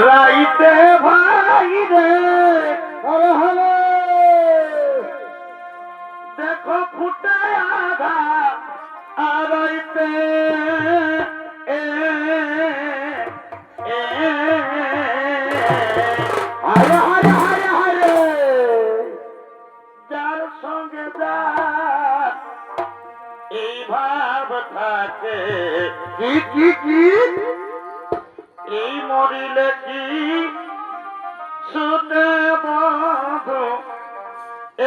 রাইতে ভাই রে হরে দেখো ফুটে আধা আড়াইতে কি কি কি? শুনে বন্ধু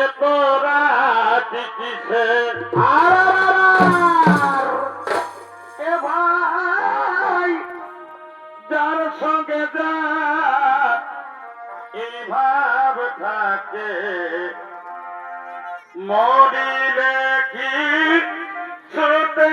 এত রাতি কিসে? এ ভাই, যার সঙ্গে যা এই ভাব থাকে মরিলে কি শুতে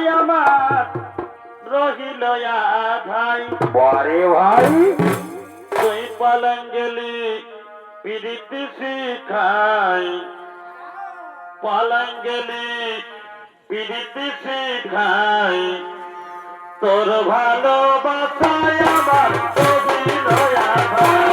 ভাই ভাই। পরে ভাই। তুই পিড়িতি শিখাই। পালাঙ্গেলি পিড়িতি শিখাই। তোর ভালোবাসায় আমার রহিল ভাই।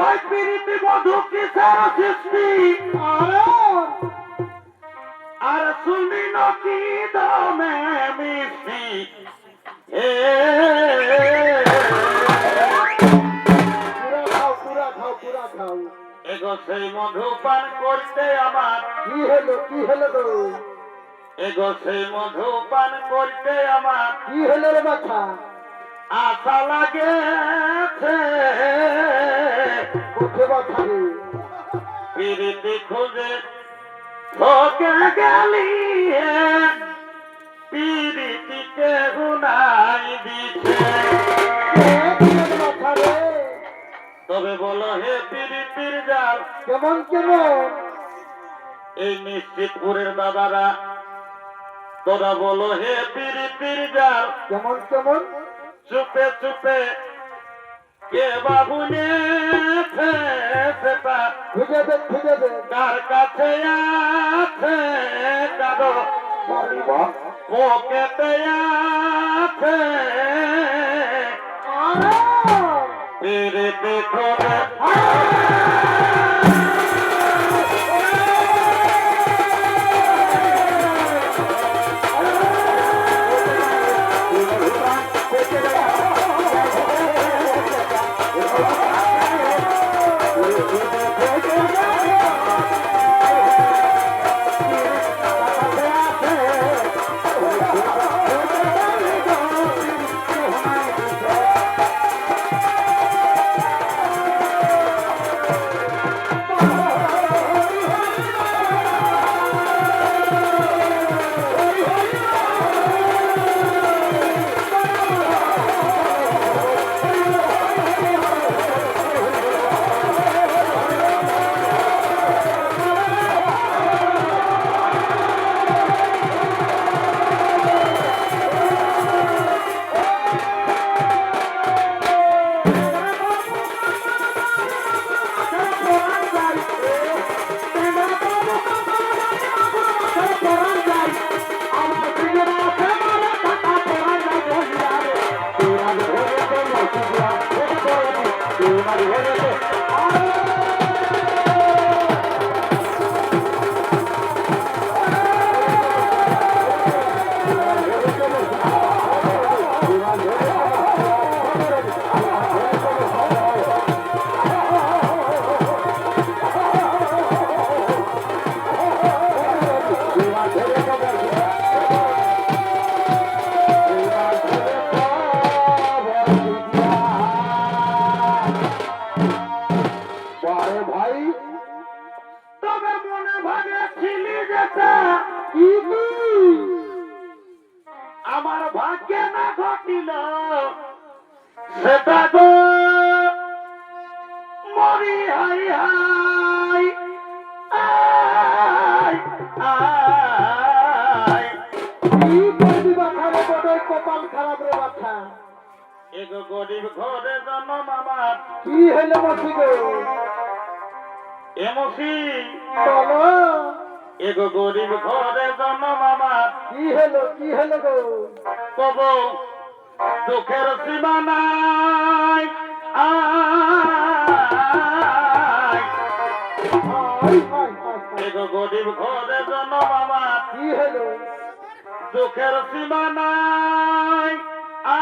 ভাই পিরিতি মধু কিসের সৃষ্টি? আর শুনি নাকি দামে মিষ্টি। এ। এগো সেই মধু পান করতে আমার। কি হলো কি হলো গো? এগো সেই মধু পান করতে আমার। কি হলো রে বাছা আশা লাগেছে। কোথে বাছা খুঁজে ঠকে গেলি পিরিতিকে গুনাই দিছে। তবে বলো হে পিরিতির জাল। কেমন কেমন? এই নিশ্চিতপুরের দাদারা তোরা বলো হে পিরিতির জাল। কেমন কেমন? চুপে চুপে কে বাবু নেছে সেটা খুঁজে দে খুঁজে দে কার কাছে আছে কারও? পকেটে আছে। ফিরে দেখো কপাল খারাপ রে বাছা। এগো গরিব ঘরে জন্ম আমার কি হলো মসি গো? এমসি বলো। এগো গরিব ঘরে জন্ম আমার কি হলো কি হলো গো? কব দুঃখের সীমা নাই। এগো গরিব ঘরে জন্ম আমার কি হলো দুঃখের সীমা নাই। আ